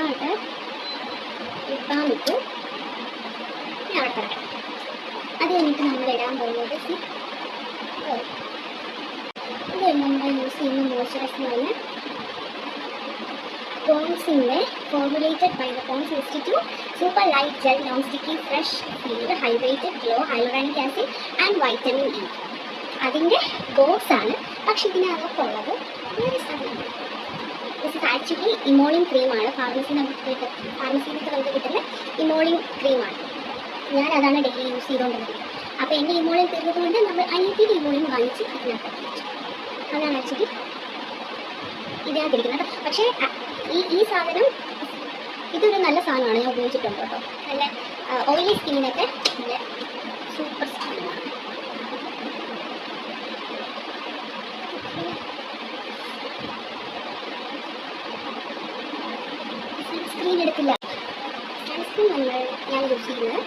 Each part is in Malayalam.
ഫസ്റ്റ് ഞാൻ ലിബായിട്ട് ലിബാം ഇട്ടു ഇനി അത് കഴിഞ്ഞിട്ട് നമ്മൾ ഇടാൻ പോകുന്നത് ഇത് നമ്മൾ യൂസ് ചെയ്യുന്ന മോയ്സ്ചറൈസർ പറഞ്ഞാൽ പോൺസിന്റെ formulated by the Pond's institute super light gel non sticky fresh field hydrated glow hyaluronic acid and vitamin E അതിന്റെ ബോക്സ് ആണ്. പക്ഷെ ഇതിനകത്തുള്ളത് വേറെ സാധനമാണ് ദിസ് ഇസ് ആക്ച്വലി ഇമോളിൻ ക്രീമാണ് ഫാർമസി നമുക്ക് കിട്ടും ഫാർമസിയിൽ നിന്ന് നമുക്ക് കിട്ടുന്ന ഇമോളിൻ ക്രീമാണ് ഞാൻ അതാണ് ഡെയിലി യൂസ് ചെയ്തുകൊണ്ടിരുന്നത്. അപ്പോൾ എന്റെ ഇമോളിൻ തീർന്നതുകൊണ്ട് നമ്മൾ അനിയത്തിയുടെ ഇമോളിൻ വാങ്ങിച്ച് ഇതിനകത്ത് അതാണ് ആക്ച്വലി ഇതിനകത്തിരിക്കുന്നത് പക്ഷേ ഈ ഈ സാധനം ഇതൊരു നല്ല സാധനമാണ്. ഞാൻ ഉപയോഗിച്ചിട്ടുണ്ട് കേട്ടോ. നല്ല ഓയിലി സ്കിന്നിനൊക്കെ നല്ല സൂപ്പർ സാധനമാണ് സൺസ്ക്രീൻ നമ്മൾ ഞാൻ യൂസ് ചെയ്യുന്നത്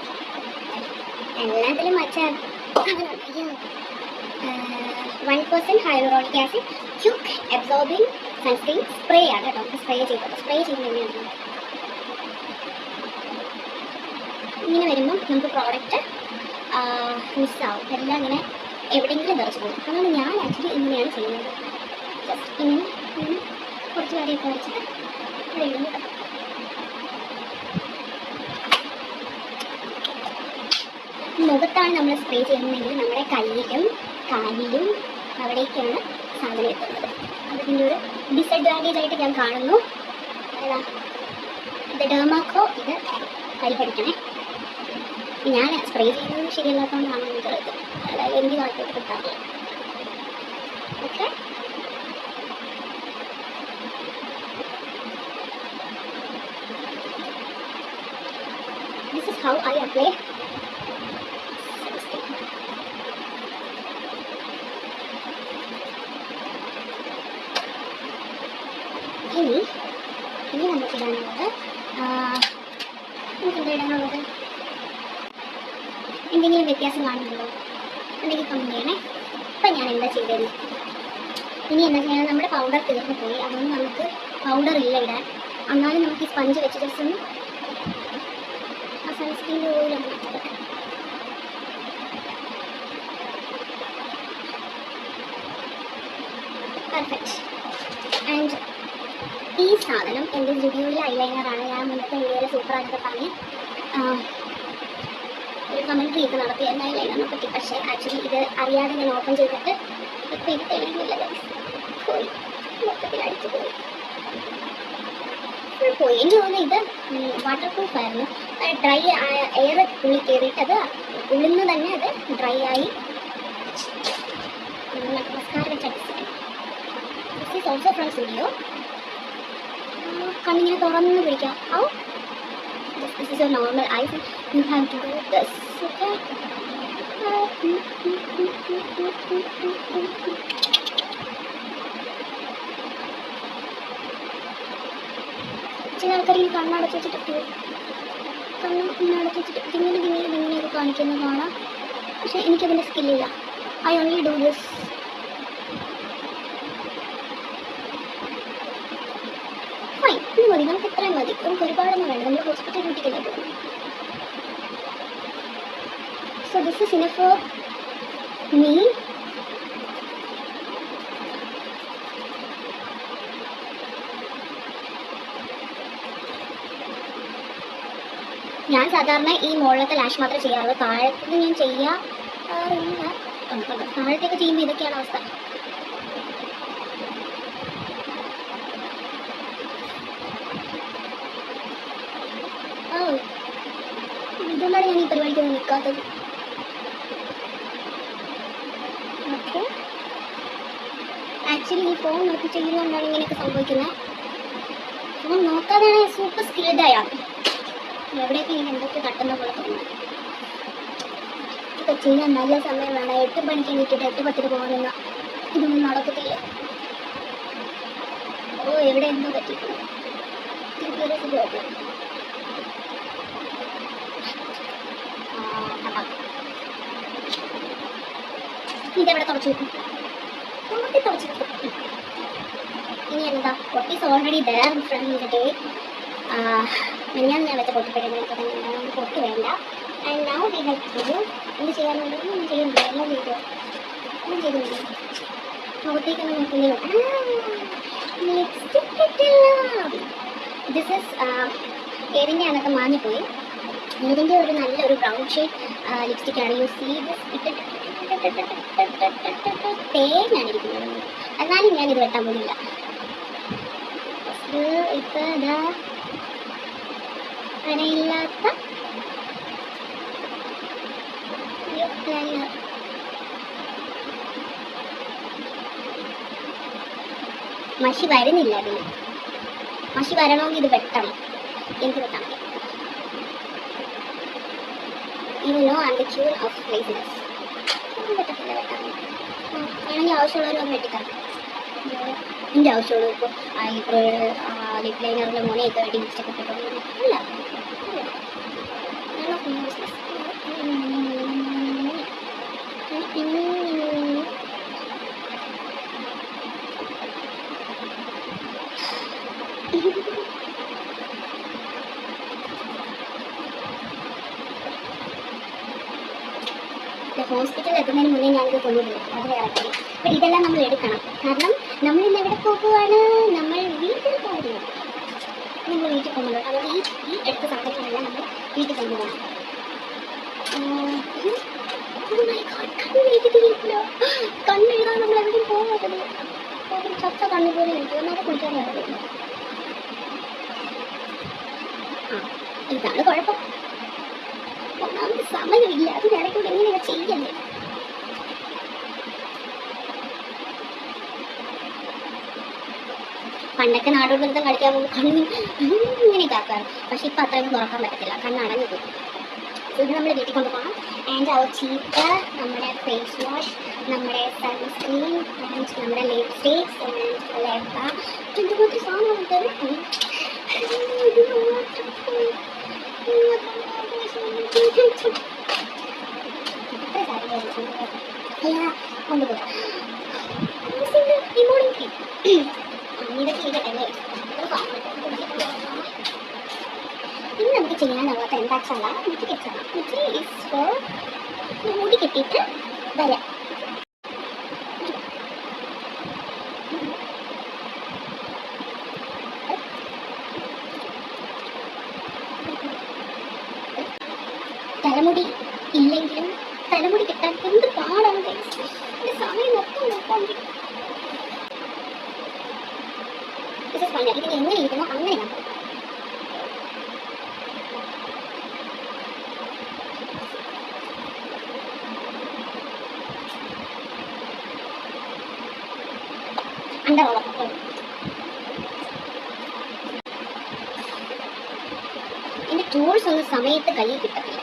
എല്ലാത്തിലും മച്ച one percent hydraulic acid quick absorbing sunscreen spray ആണ് കേട്ടോ. സ്പ്രേ ചെയ്തത്. സ്പ്രേ ചെയ്യുന്നത് എങ്ങനെയാണ് ഇങ്ങനെ വരുമ്പം നമുക്ക് പ്രോഡക്റ്റ് മിസ്സാവും എല്ലാം ഇങ്ങനെ എവിടെയെങ്കിലും തെറിച്ച് പോകും. അതുകൊണ്ട് ഞാൻ ആക്ച്വലി ഇങ്ങനെയാണ് ചെയ്യുന്നത്. ജസ്റ്റ് ഇങ്ങനെ കുറച്ച് കാര്യമൊക്കെ വരച്ചിട്ട് ഇവിടെ ഇടുന്നു കേട്ടോ മുഖത്താണ് നമ്മൾ സ്പ്രേ ചെയ്യുന്നതെങ്കിൽ നമ്മുടെ കയ്യിലും കാലിലും അവിടേക്കാണ് സാധനം എത്തുന്നത് അതിന്റെ ഒരു ഡിസഡ്വാന്റേജ് ആയിട്ട് ഞാൻ കാണുന്നു. ഇത് ഡേമാക്കോ ഇത് പരിഹരിക്കണേ ഞാൻ സ്പ്രേ ചെയ്യുന്നത് ശരിയല്ലാത്തതുകൊണ്ടാണ് എനിക്ക് അതായത് എനിക്ക് താല്പര്യം കിട്ടാറില്ല okay This is how I apply ഇനി ഇനി നമുക്ക് ഇടാനുള്ളത് ഇടാനുള്ളത് എന്തെങ്കിലും വ്യത്യാസം കാണുന്നുണ്ടോ? ഉണ്ടെങ്കിൽ കമന്റ് ചെയ്യണേ. ഇപ്പം ഞാൻ എന്താ ചെയ്തത്? ഇനി എന്താ ചെയ്യണം നമ്മുടെ പൗഡർ തീർന്നു പോയി. അതുകൊണ്ട് നമുക്ക് പൗഡർ ഇല്ല ഇടാൻ എന്നാലും നമുക്ക് ഈ സ്പഞ്ച് വെച്ച് ജസ്റ്റ് ഒന്ന് ആ സൺസ്ക്രീനിന്റെ ഓയിലൊന്ന് പെർഫെക്റ്റ് ആൻഡ് ഈ സാധനം എന്റെ സ്റ്റുഡിയോയിലെ ഐലൈനറാണ്. ഞാൻ മുന്നത്തെ വീഡിയോയിൽ സൂപ്പറായിട്ട് പറഞ്ഞ് ഒരു കമന്റ് ചെയ്ത് നടത്തി എന്റെ ഐലൈനറിനെ പറ്റി. പക്ഷേ ആക്ച്വലി ഇത് അറിയാതെ ഞാൻ ഓപ്പൺ ചെയ്തിട്ട് ഇപ്പം ഇത് തെളിയുന്നില്ല. പോയി. മൊത്തത്തിൽ അടിച്ചു പോയി. പോയി. എനിക്ക് തോന്നുന്നു ഇത് വാട്ടർ പ്രൂഫ് ആയിരുന്നു. ഡ്രൈ എയർ ഉള്ളിൽ കയറിയിട്ട് അത് ഉള്ളിന്ന് തന്നെ അത് ഡ്രൈ ആയി. നമസ്കാരം വെച്ച് ഓൾസോ ഫ്രം സ്റ്റുഡിയോ കണ്ണിങ്ങനെ തുറന്ന് പിടിക്കാം. ഔ. This is a normal eyes you have to do this ചില ആൾക്കാർ ഈ കണ്ണടച്ച് വെച്ചിട്ട് കണ്ണ് ഇങ്ങനെ അടച്ച് വെച്ചിട്ട് ഇങ്ങനെ ഇങ്ങനെ ഇങ്ങനെയൊക്കെ കാണിക്കുന്നത് കാണാം. പക്ഷെ എനിക്കതിന്റെ സ്കില്ലില്ല I only do this fine ഇത് മതി നമുക്ക് ഇത്രയും മതി? നമുക്ക് ഒരുപാടൊന്നും വേണ്ട നമ്മൾ ഹോസ്പിറ്റൽ ഡ്യൂട്ടിക്കല്ലേ പോകും so this is enough for me ഞാൻ സാധാരണ ഈ മുകളിലത്തെ ലാഷ് മാത്രമേ ചെയ്യാറുള്ളൂ. താഴത്തേക്ക് ഞാൻ ചെയ്യാറില്ല. താഴത്തേക്ക് ചെയ്യുമ്പോൾ ഇതൊക്കെയാണ് അവസ്ഥ ഓ ഇതുകൊണ്ടാണ് ഞാൻ ഈ നിൽക്കാത്തത് ഓക്കെ. ആക്ച്വലി ഈ ഫോൺ നോക്കി ചെയ്യുന്നതുകൊണ്ടാണ് ഇങ്ങനെയൊക്കെ സംഭവിക്കുന്നത്. ഫോൺ നോക്കാതെയാണ് സൂപ്പർ സ്കിൽഡ് അയാൾ എവിടെയൊക്കെ ഇങ്ങനെ എന്തൊക്കെ തട്ടുന്ന പോലെ തോന്നുന്നു. ഇതൊക്കെ ചെയ്യാൻ നല്ല സമയം വേണം എട്ട് മണിക്ക് എണീറ്റിട്ട് എട്ട് പത്തിന് പോകാനുള്ള ഇതൊന്നും നടക്കത്തില്ല. ഓ എവിടെ എന്തോ പറ്റിയിട്ടുണ്ട് തിരുപ്പൂരെ സുഖമായിട്ട് ഇതെവിടെ തുടച്ചു വെക്കും തുടച്ചു ഇനി എന്താ? പൊട്ടി ഓൾറെഡി ദർ ഫ്രണ്ട് ഡേ മിനിഞ്ഞാന്ന് ഞാൻ വെച്ച പൊട്ടിപ്പിടുന്നതൊക്കെ തന്നെ വേണ്ട. And now we have to എന്ത് ചെയ്യാനുണ്ട്? ഒന്നും ചെയ്യുന്നില്ല. എല്ലാം ചെയ്തു. ഒന്നും ചെയ്തില്ല മുഖത്തേക്കൊന്നും നോക്കുന്നില്ല ലിപ്സ്റ്റിക് ദിസ് മാഞ്ഞിപ്പോയി ഇതിന്റെ ഒരു നല്ലൊരു ബ്രൗൺ ഷെയ്ഡ് ലിപ്സ്റ്റിക് ആണ്. യൂസ് ചെയ്ത് ഇട്ടിട്ട് ഇരിക്കുന്നത് എന്നാലും ഞാൻ ഇത് വെട്ടാൻ പോകുന്നില്ല ഇപ്പൊ. മഷി വരുന്നില്ല അതിന്. മഷി വരണമെങ്കിൽ ഇത് വെട്ടണം. എനിക്ക് വെട്ടാൻ you know and the cure of laziness വെട്ടാൻ ആ, വേണമെങ്കിൽ എന്റെ ആവശ്യമുള്ളൂ ഇപ്പോൾ ഇപ്പോൾ ലിപ് ലൈനറിന്റെ മോനെ ഇത് വേണ്ടി ഇട്ടിട്ടൊന്നും ഇല്ല ഇല്ല. ഹോസ്പിറ്റലിൽ എത്തുന്നതിന് മുന്നേ ഞാനിത് കൊണ്ടുപോയി അത് വേറെ കാര്യം. അപ്പം ഇതെല്ലാം നമ്മൾ എടുക്കണം. കാരണം നമ്മൾ ഇന്ന് എവിടെ പോകുവാണ്? നമ്മൾ വീട്ടിൽ പോകുന്നു നമ്മൾ വീട്ടിൽ പോകുന്നത് അതുകൊണ്ട് ഈ ഈ എടുത്ത സാധനങ്ങളെല്ലാം നമ്മൾ വീട്ടിൽ കൊണ്ടുപോകണം. കണ്ണെഴുതാൻ നമ്മൾ എവിടെയും പോകരുത് ചത്ത കണ്ണു പോലെ ഇരിക്കും എന്നാൽ കുളിക്കാൻ ഇതാണ് കുഴപ്പം. ഒന്നാമത് സമയമില്ല. അതിനിടയ്ക്കൂടെ എങ്ങനെയാ ചെയ്യണ്ടേ പണ്ടൊക്കെ നാടോട് നൃത്തം കളിക്കാൻ പോകുമ്പോൾ കണ്ണ് ഇങ്ങനെയൊക്കെ ഇതാക്കാറ് പക്ഷെ ഇപ്പം അത്രയും തുറക്കാൻ പറ്റത്തില്ല. കണ്ണ് അടഞ്ഞു പോകും ഇത് നമ്മൾ വീട്ടിൽ കൊണ്ടുപോകണം ആൻഡ് അവർ ചീത്ത നമ്മുടെ ഫേസ് വാഷ് നമ്മുടെ സൺസ്ക്രീൻ ആൻഡ് നമ്മുടെ ലിപ്സ്റ്റിക്സ് ആൻഡ് ലെപ്പ എന്തുപോലത്തെ സാധനമുണ്ട് ഇത്? ഇനി നമുക്ക് ചെയ്യാനുള്ളത് എന്താച്ചാൽ മുടി കെട്ടണം മുടി ഇസ് ഫോർ മുടി കെട്ടിയിട്ട് വരാം ഇത് ഫൈനൽ ഇതിന് എങ്ങനെ ഇരിക്കുന്നു? അങ്ങനെ ഒന്നും സമയത്ത് കയ്യിൽ കിട്ടത്തില്ല.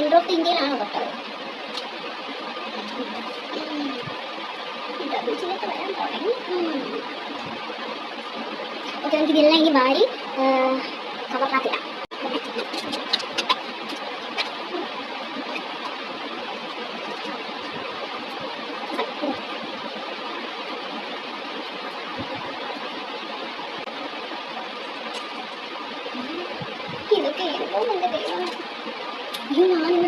സെൻറ്റർ ഓഫ് ഇന്ത്യയിലാണ് തൊട്ടത് ഡബിൾസിലേക്ക് വരാൻ തുടങ്ങി ഓക്കെ നമുക്ക് ഇതെല്ലാം എനിക്ക് വാരി കവറിനകത്തിടാം ഇതൊക്കെ എന്തോ എൻ്റെ 你干嘛呢